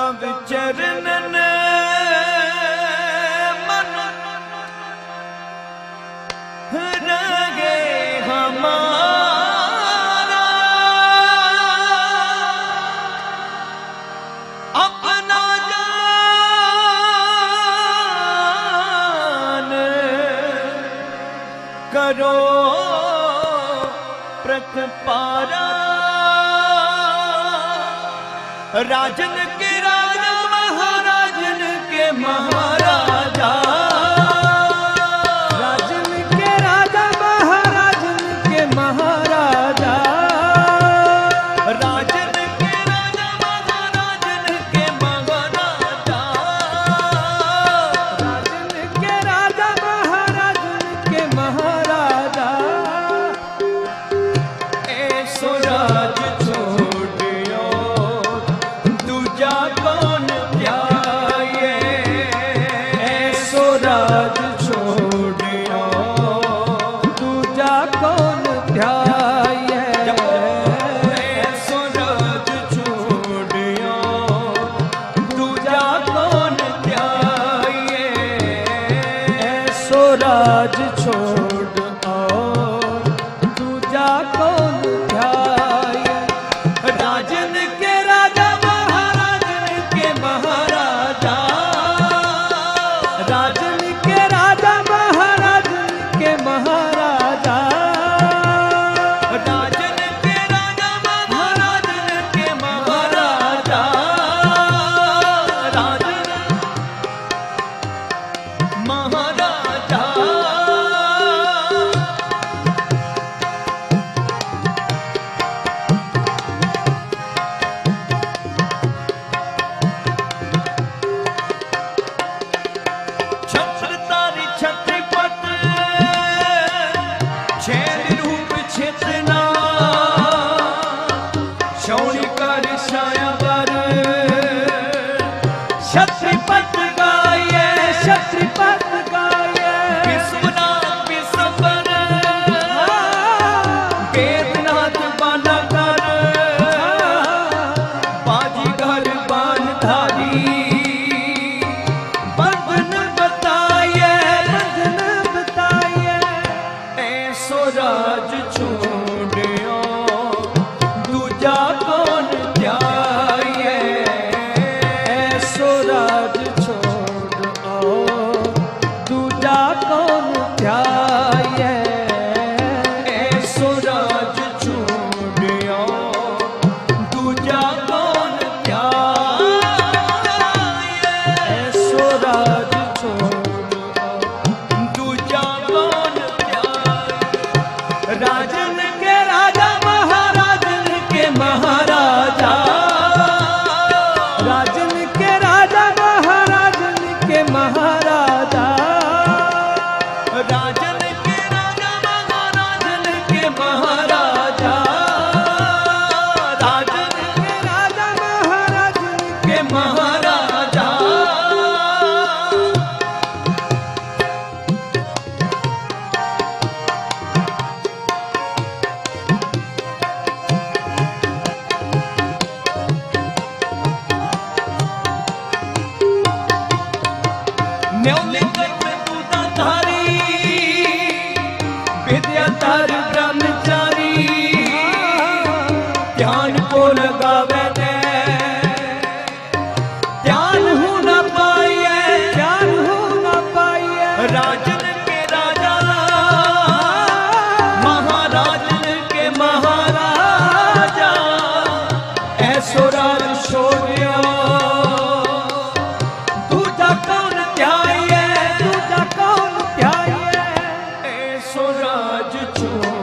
ਕਾ ਵਿਚਰਨ ਮਨ ਰਗੇ ਹਮਾਰਾ। ਆਪਣਾ ਕਰੋ ਪ੍ਰਤਪਾਰਾ। ਰਾਜਨ ਕੇ महाराज आज छू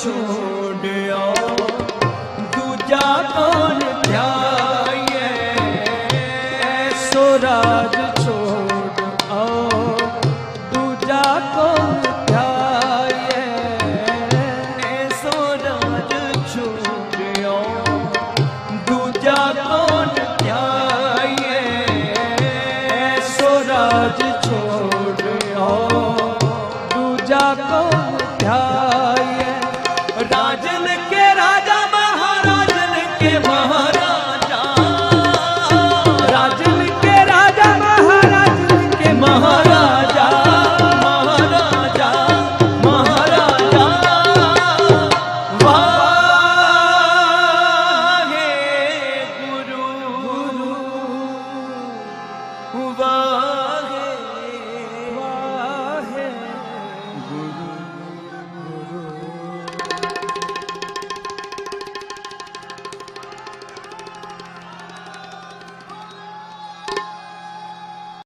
छोड़ियो। दूजा कौन ध्याये? सुराज छोड़ो दूजा कौन ध्याये? दूजा कौन ध्याये? सुराज छोड़ियो। दूजा कौन